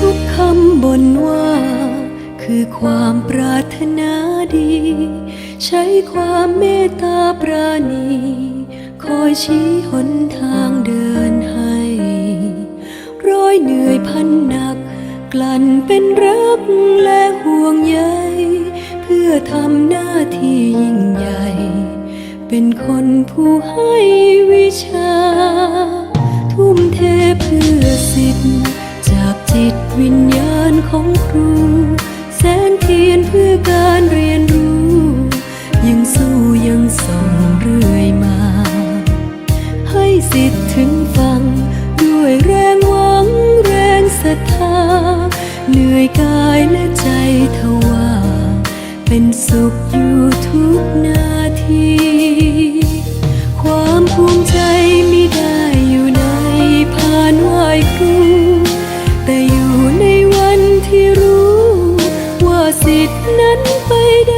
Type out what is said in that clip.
ทุกคำบนว่าคือความปรารถนาดี ใช้ความเมตตาปราณี คอยชี้หนทางเดิน เหนื่อยพันหนัก กลั่นเป็นรักและห่วงใยเพื่อทำหน้าที่ยิ่งใหญ่ เป็นคนผู้ให้วิชา ทุ่มเทเพื่อสิทธิ์ จากจิตวิญญาณของครู แสงเทียนเพื่อการเรียนรู้ ยังสู้ยังส่องเรื่อยมา ให้สิทธิ์ถึงฟังด้วยแรงวังแรง ศรัทธาเหนื่อยกายและใจทว่า เป็นสุขอยู่ทุกนาที ความภูมิใจไม่ได้อยู่ในพานไหวครูแต่อยู่ในวันที่รู้ ว่าสิทธินั้นไปได้